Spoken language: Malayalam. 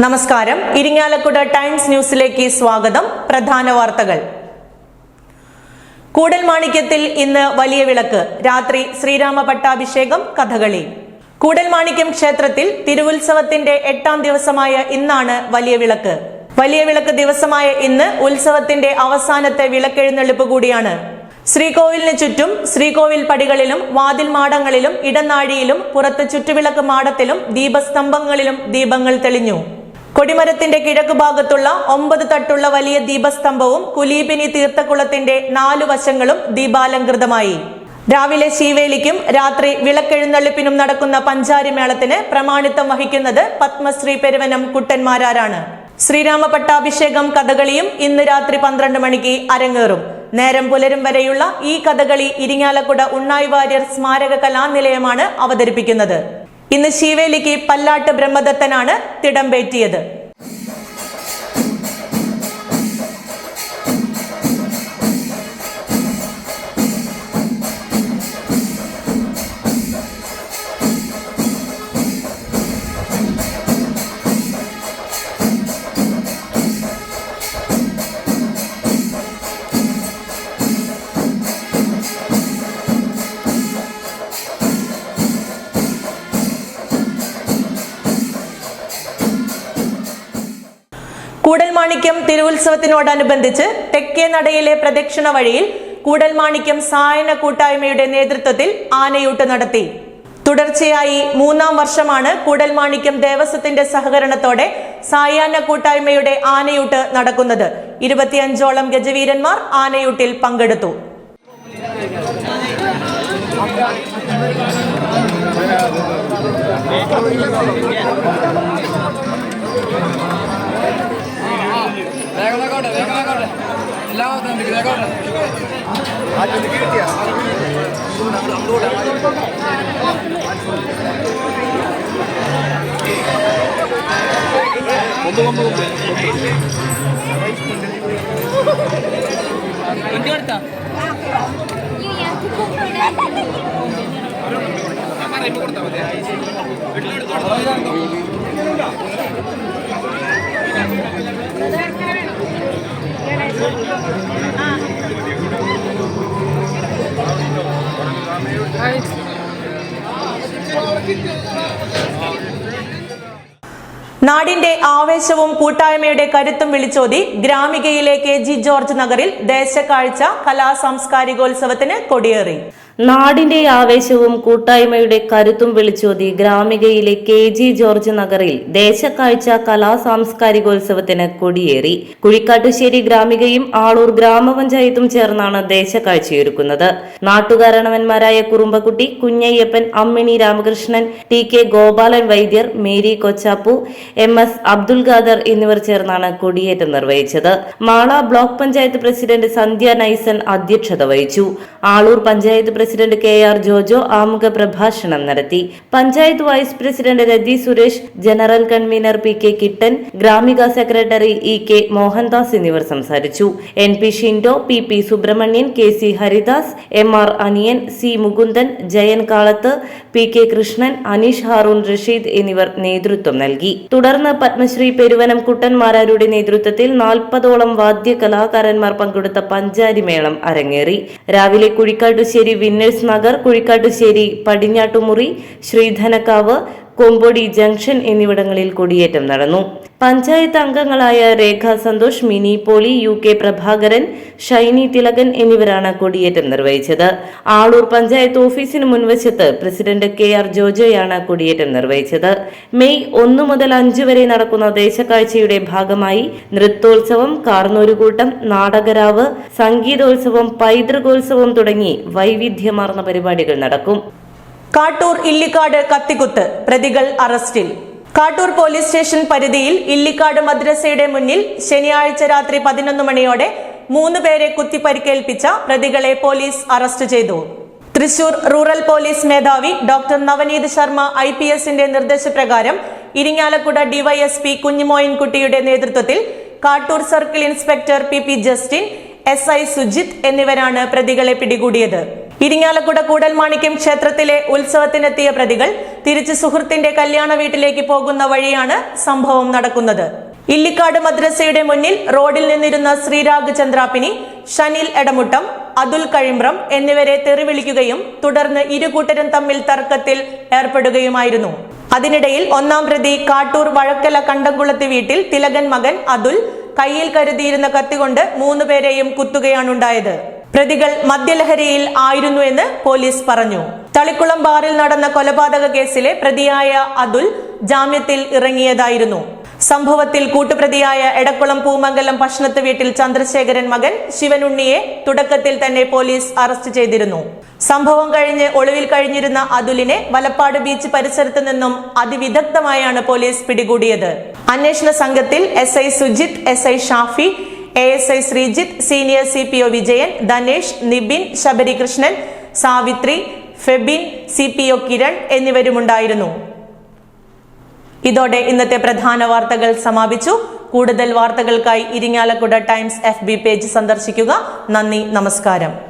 നമസ്കാരം. ഇരിങ്ങാലക്കുട ടൈംസ് ന്യൂസിലേക്ക് സ്വാഗതം. പ്രധാന വാർത്തകൾ. കൂടൽമാണിക്യത്തിൽ ഇന്ന് വലിയ വിളക്ക്. രാത്രി ശ്രീരാമ പട്ടാഭിഷേകം കഥകളി. കൂടൽമാണിക്യം ക്ഷേത്രത്തിൽ തിരുവുത്സവത്തിന്റെ എട്ടാം ദിവസമായ ഇന്നാണ് വലിയ വിളക്ക്. വലിയ വിളക്ക് ദിവസമായ ഇന്ന് ഉത്സവത്തിന്റെ അവസാനത്തെ വിളക്കെഴുന്നള്ളിപ്പ് കൂടിയാണ്. ശ്രീകോവിലിന് ചുറ്റും ശ്രീകോവിൽ പടികളിലും വാതിൽ മാടങ്ങളിലും ഇടനാഴിയിലും പുറത്ത് ചുറ്റുവിളക്ക് മാടത്തിലും ദീപസ്തംഭങ്ങളിലും ദീപങ്ങൾ തെളിഞ്ഞു. കൊടിമരത്തിന്റെ കിഴക്ക് ഭാഗത്തുള്ള ഒമ്പത് തട്ടുള്ള വലിയ ദീപസ്തംഭവും കുലീപിനി തീർത്ഥക്കുളത്തിന്റെ നാലു വശങ്ങളും ദീപാലങ്കൃതമായി രാവിലെ ശീവേലിക്കും രാത്രി വിളക്കെഴുന്നള്ളിപ്പിനും നടക്കുന്ന പഞ്ചാരിമേളത്തിന് പ്രമാണിത്വം വഹിക്കുന്നത് പത്മശ്രീ പെരുവനം കുട്ടന്മാരാരാണ്. ശ്രീരാമ പട്ടാഭിഷേകം കഥകളിയും ഇന്ന് രാത്രി പന്ത്രണ്ട് മണിക്ക് അരങ്ങേറും. നേരം പുലരും വരെയുള്ള ഈ കഥകളി ഇരിങ്ങാലക്കുട ഉണ്ണായി വാര്യർ സ്മാരക കലാനിലയമാണ് അവതരിപ്പിക്കുന്നത്. ഇന്ന് ശിവേലിക്ക് പല്ലാട്ട് ബ്രഹ്മദത്തനാണ് തിടമ്പേറ്റിയത് കൂടൽമാണിക്യം തിരുവുത്സവത്തിനോടനുബന്ധിച്ച് തെക്കേ നടയിലെ പ്രദക്ഷിണ വഴിയിൽ കൂടൽമാണിക്യം സായന കൂട്ടായ്മയുടെ നേതൃത്വത്തിൽ ആനയൂട്ട് നടത്തി. തുടർച്ചയായി മൂന്നാം വർഷമാണ് കൂടൽമാണിക്യം ദേവസ്വത്തിന്റെ സഹകരണത്തോടെ സായാഹ്ന കൂട്ടായ്മയുടെ ആനയൂട്ട് നടക്കുന്നത്. ഇരുപത്തിയഞ്ചോളം ഗജവീരന്മാർ ആനയൂട്ടിൽ പങ്കെടുത്തു. വേഗമാക്കോട്ടെ വേഗമാക്കോട്ടെ എല്ലാവർക്കും വേഗമാക്കോട്ടെ നാടിന്റെ ആവേശവും കൂട്ടായ്മയുടെ കരുത്തും വിളിച്ചോതി ഗ്രാമികയിലെ കെ ജി ജോർജ് നഗറിൽ ദേശക്കാഴ്ച കലാ സാംസ്കാരികോത്സവത്തിന് കൊടിയേറി. നാടിന്റെ ആവേശവും കൂട്ടായ്മയുടെ കരുത്തും വിളിച്ചോതി ഗ്രാമികയിലെ കെ ജി ജോർജ് നഗറിൽ ദേശക്കാഴ്ച കലാ സാംസ്കാരികോത്സവത്തിന് കൊടിയേറി. കുഴിക്കാട്ടുശ്ശേരി ഗ്രാമികയും ആളൂർ ഗ്രാമപഞ്ചായത്തും ചേർന്നാണ് ദേശക്കാഴ്ചയൊരുക്കുന്നത് നാട്ടുകാരണവന്മാരായ Kurumbakkutty Kunjayyappan Ammini Ramakrishnan T K Gopalan Vaidyar Mary Kochappu M S Abdul Khader എന്നിവർ ചേർന്നാണ് കൊടിയേറ്റം നിർവഹിച്ചത്. മാള ബ്ലോക്ക് പഞ്ചായത്ത് പ്രസിഡന്റ് സന്ധ്യ നൈസൻ അധ്യക്ഷത വഹിച്ചു. Aloor panchayat president K R Jojo ആമുഖ പ്രഭാഷണം നടത്തി. Panchayat vice president Rathi Suresh general convener P K Kittan Gramika secretary E K Mohandas എന്നിവർ സംസാരിച്ചു. N P Shindo P P Subrahmanyan K C Haridas M R Aniyan C Mukundan Jayan Kalath P K Krishnan Aneesh Haroon Rasheed എന്നിവർ നേതൃത്വം നൽകി. തുടർന്ന് പത്മശ്രീ പെരുവനം കുട്ടൻമാരാരുടെ നേതൃത്വത്തിൽ നാൽപ്പതോളം വാദ്യ കലാകാരന്മാർ പങ്കെടുത്ത പഞ്ചാരിമേളം അരങ്ങേറി. രാവിലെ കുഴിക്കാട്ടുശ്ശേരി വിന്നേഴ്സ് നഗർ കുഴിക്കാട്ടുശ്ശേരി പടിഞ്ഞാട്ടുമുറി ശ്രീധനക്കാവ് കൊമ്പൊടി ജംഗ്ഷൻ എന്നിവിടങ്ങളിൽ കൊടിയേറ്റം നടന്നു. പഞ്ചായത്ത് അംഗങ്ങളായ രേഖ സന്തോഷ് മിനി പോളി യു കെ പ്രഭാകരൻ ഷൈനി തിലകൻ എന്നിവരാണ് കൊടിയേറ്റം നിർവഹിച്ചത്. ആളൂർ പഞ്ചായത്ത് ഓഫീസിന് മുൻവശത്ത് പ്രസിഡന്റ് കെ ആർ ജോജോയാണ് കൊടിയേറ്റം നിർവഹിച്ചത്. മെയ് ഒന്ന് മുതൽ അഞ്ച് വരെ നടക്കുന്ന ദേശക്കാഴ്ചയുടെ ഭാഗമായി നൃത്തോത്സവം കാർന്നൂരുകൂട്ടം നാടകരാവ് സംഗീതോത്സവം പൈതൃകോത്സവം തുടങ്ങി വൈവിധ്യമാർന്ന പരിപാടികൾ നടക്കും. കാട്ടൂർ ഇല്ലിക്കാട് കത്തിക്കുത്ത് പ്രതികൾ അറസ്റ്റിൽ. കാട്ടൂർ പോലീസ് സ്റ്റേഷൻ പരിധിയിൽ ഇല്ലിക്കാട് മദ്രസയുടെ മുന്നിൽ ശനിയാഴ്ച രാത്രി പതിനൊന്ന് മണിയോടെ മൂന്ന് പേരെ കുത്തിപ്പരിക്കേൽപ്പിച്ച പ്രതികളെ പോലീസ് അറസ്റ്റ് ചെയ്തു. തൃശൂർ റൂറൽ പോലീസ് മേധാവി doctor Navaneeth Sharma I P എസിന്റെ നിർദ്ദേശപ്രകാരം ഇരിങ്ങാലക്കുട ഡിവൈഎസ്പി കുഞ്ഞുമോയിൻകുട്ടിയുടെ നേതൃത്വത്തിൽ Kattoor circle inspector P P Justin S I Sujith എന്നിവരാണ് പ്രതികളെ പിടികൂടിയത്. ഇരിങ്ങാലക്കുട കൂടൽമാണിക്യം ക്ഷേത്രത്തിലെ ഉത്സവത്തിനെത്തിയ പ്രതികൾ തിരിച്ച് സുഹൃത്തിന്റെ കല്യാണ വീട്ടിലേക്ക് പോകുന്ന വഴിയാണ് സംഭവം നടക്കുന്നത്. ഇല്ലിക്കാട് മദ്രസയുടെ മുന്നിൽ റോഡിൽ നിന്നിരുന്ന ശ്രീരാഗ് ചന്ദ്രാപ്പിനി ഷനിൽ എടമുട്ടം അതുൽ കഴിമ്പ്രം എന്നിവരെ തെറിവിളിക്കുകയും തുടർന്ന് ഇരുകൂട്ടരും തമ്മിൽ തർക്കത്തിൽ ഏർപ്പെടുകയുമായിരുന്നു. അതിനിടയിൽ ഒന്നാം പ്രതി കാട്ടൂർ വഴക്കല കണ്ടംകുളത്ത് വീട്ടിൽ തിലകൻ മകൻ അതുൽ കയ്യിൽ കരുതിയിരുന്ന കത്തികൊണ്ട് മൂന്നുപേരെയും കുത്തുകയാണുണ്ടായത്. പ്രതികൾ മദ്യലഹരിയിൽ ആയിരുന്നു എന്ന് പോലീസ് പറഞ്ഞു. തളിക്കുളം ബാറിൽ നടന്ന കൊലപാതക കേസിലെ പ്രതിയായ അതുൽ ജാമ്യത്തിൽ ഇറങ്ങിയതായിരുന്നു. സംഭവത്തിൽ കൂട്ടുപ്രതിയായ എടക്കുളം പൂമംഗലം ഭക്ഷണത്ത് വീട്ടിൽ ചന്ദ്രശേഖരൻ മകൻ ശിവനുണ്ണിയെ തുടക്കത്തിൽ തന്നെ പോലീസ് അറസ്റ്റ് ചെയ്തിരുന്നു. സംഭവം കഴിഞ്ഞ് ഒളിവിൽ കഴിഞ്ഞിരുന്ന അതുലിനെ വലപ്പാട് ബീച്ച് പരിസരത്ത് നിന്നും അതിവിദഗ്ധമായാണ് പോലീസ് പിടികൂടിയത്. അന്വേഷണ സംഘത്തിൽ S I Sujith S I Shafi A S I Sreejith senior C P O Vijayan Dhanesh Nibin Sabarikrishnan Savithri Febin C P O Kiran എന്നിവരുമുണ്ടായിരുന്നു. ഇതോടെ ഇന്നത്തെ പ്രധാന വാർത്തകൾ സമാപിച്ചു. കൂടുതൽ വാർത്തകൾക്കായി ഇരിങ്ങാലക്കുട ടൈംസ് എഫ് പേജ് സന്ദർശിക്കുക. നന്ദി നമസ്കാരം.